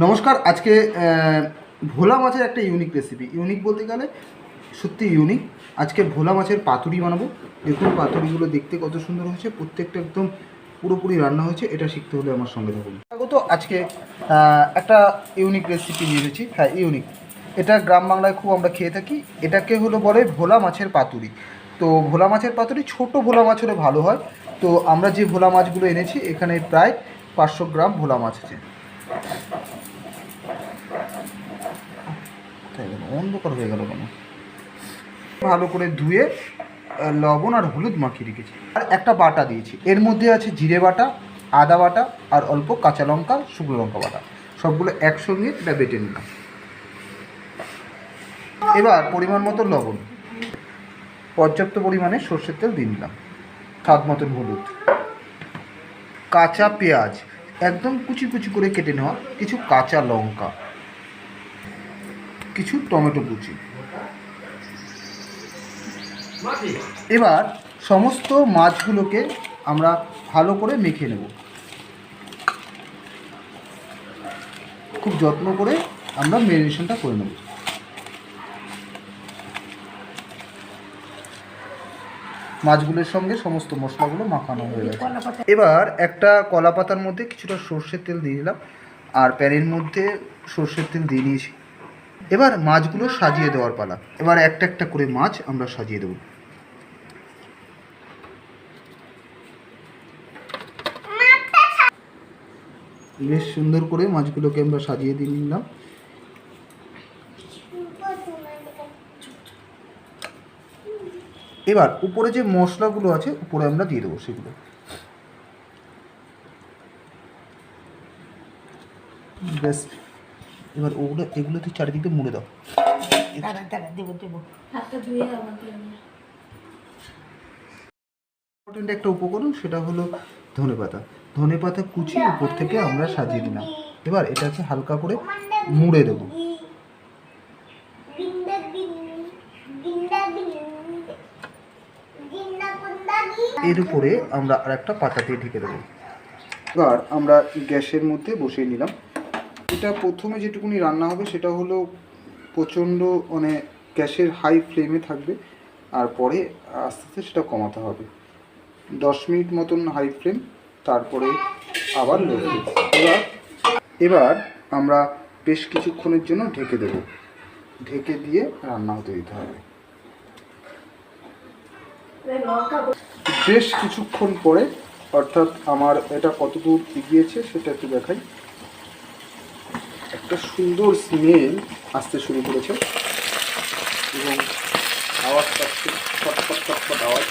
নমস্কার, আজকে ভোলা মাছের একটা ইউনিক রেসিপি ইউনিক বলতে গেলে সত্যি ইউনিক আজকে ভোলা মাছের পাতুরি বানাবো। দেখুন পাতুরিগুলো দেখতে কত সুন্দর হয়েছে। প্রত্যেকটা একদম পুরোপুরি রান্না হয়েছে। এটা শিখতে হলে আমার সঙ্গে থাকুন। স্বাগত, আজকে একটা ইউনিক রেসিপি নিয়ে এসেছি। হ্যাঁ ইউনিক এটা গ্রাম বাংলায় খুব আমরা খেয়ে থাকি। এটাকে হলো বলে ভোলা মাছের পাতুরি। তো ভোলা মাছের পাতুরি ছোট ভোলা মাছ হলে ভালো হয়। তো আমরা যে ভোলা মাছগুলো এনেছি, এখানে প্রায় পাঁচশো গ্রাম ভোলা মাছ আছে। অন্ধকার হয়ে গেল কেন? ভালো করে ধুয়ে লবণ আর হলুদ মাখিয়ে রেখেছি। আর একটা বাটা দিয়েছি। এর মধ্যে আছে জিরে বাটা, আদা বাটা আর অল্প কাঁচা লঙ্কা, শুকনো লঙ্কা বাটা। সবগুলো একসঙ্গে এটা বেটে নিলাম। এবার পরিমাণ মতো লবণ। পর্যাপ্ত পরিমাণে সর্ষের তেল দিয়ে নিলাম। স্বাদ মতন হলুদ। কাঁচা পেঁয়াজ। একদম কুচি কুচি করে কেটে নেওয়া কিছু কাঁচা লঙ্কা। কিছু টমেটো কুচি। এবার সমস্ত মাছগুলোকে আমরা ভালো করে মেখে নেব। খুব যত্ন করে আমরা মেরিনেশনটা করে নেব। মাছগুলোর সঙ্গে সমস্ত মশলাগুলো মাখানো হয়ে গেছে। এবার একটা কলা পাতার মধ্যে কিছুটা সর্ষের তেল দিয়ে দিলাম। আর প্যানের মধ্যে সর্ষের তেল দিয়ে নিয়েছি এবার মাছগুলো সাজিয়ে দেওয়ার পালা। এবার একটা একটা করে মাছ আমরা সাজিয়ে দেবো। বেশ সুন্দর করে মাছগুলোকে আমরা সাজিয়ে দিয়ে নিলাম। এবার উপরে যে মশলাগুলো আছে, উপরে আমরা দিয়ে দেবো সেগুলো। ব্যাস। এবার ওগুলো এগুলো তুই চারিদিকে মুড়ে দাও। দাঁড়া দাঁড়া দেবো দেবো। হাতটা ধুয়ে আমাকে ইম্পর্টেন্ট একটা উপকরণ সেটা হলো ধনে পাতা। ধনে পাতা কুচি উপর থেকে আমরা সাজিয়ে দিলাম এবার এটাকে হালকা করে মুড়ে দেবো। এর উপরে আমরা আর একটা পাতা দিয়ে ঢেকে দেবো। এবার আমরা গ্যাসের মধ্যে বসিয়ে নিলাম। এটা প্রথমে যেটুকুনি রান্না হবে সেটা হলো প্রচণ্ড মানে গ্যাসের হাই ফ্লেমে থাকবে, আর পরে আস্তে আস্তে সেটা কমাতে হবে। দশ মিনিট মতন হাই ফ্লেম তারপরে আবার লো এবার এবার আমরা বেশ কিছুক্ষণের জন্য ঢেকে দেব। ঢেকে দিয়ে রান্না হতে দিতে হবে। বেশ কিছুক্ষণ পরে, অর্থাৎ আমার এটা কতদূর এগিয়েছে সেটা একটু দেখাই। একটা সুন্দর স্মেল আসতে শুরু করেছে। এবং আওয়াজ পাচ্ছে আওয়াজ।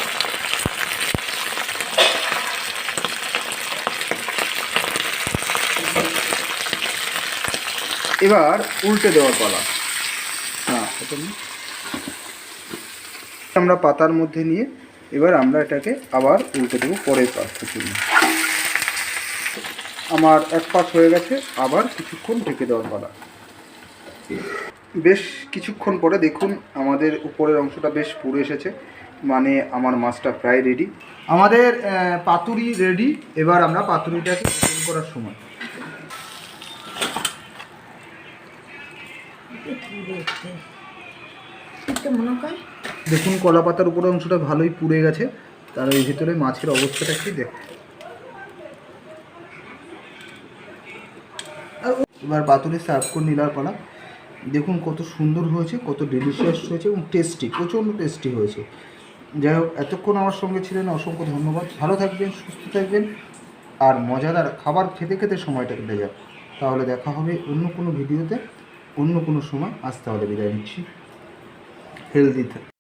এবার উল্টে দেওয়ার পালা। হ্যাঁ আমরা পাতার মধ্যে নিয়ে এবার আমরা এটাকে আবার উল্টে দেবো পরের জন্য। আমার এক পাশ হয়ে গেছে, আবার কিছুক্ষণ ঢেকে দেওয়ার পালা। বেশ কিছুক্ষণ পরে দেখুন, আমাদের উপরের অংশটা বেশ পুড়ে এসেছে মানে আমার মাছটা প্রায় রেডি আমাদের পাতুরি রেডি এবার আমরা পাতুরিটাকে করার সময়। দেখুন কলা পাতার উপরের অংশটা ভালোই পুড়ে গেছে, তার এই ভিতরে মাছের অবস্থাটা কি দেখ আর ও- এবার পাতুরি সার্ভ করে নিলার পালা। দেখুন কত সুন্দর হয়েছে, কত ডেলিশিয়াস হয়েছে এবং টেস্টি প্রচণ্ড টেস্টি হয়েছে। যাই হোক, এতক্ষণ আমার সঙ্গে ছিলেন, অসংখ্য ধন্যবাদ। ভালো থাকবেন, সুস্থ থাকবেন আর মজাদার খাবার খেতে খেতে সময়টা কেটে যাক। তাহলে দেখা হবে অন্য কোনো ভিডিওতে, অন্য কোনো সময়। আজ তাহলে বিদায় নিচ্ছি। হেলদি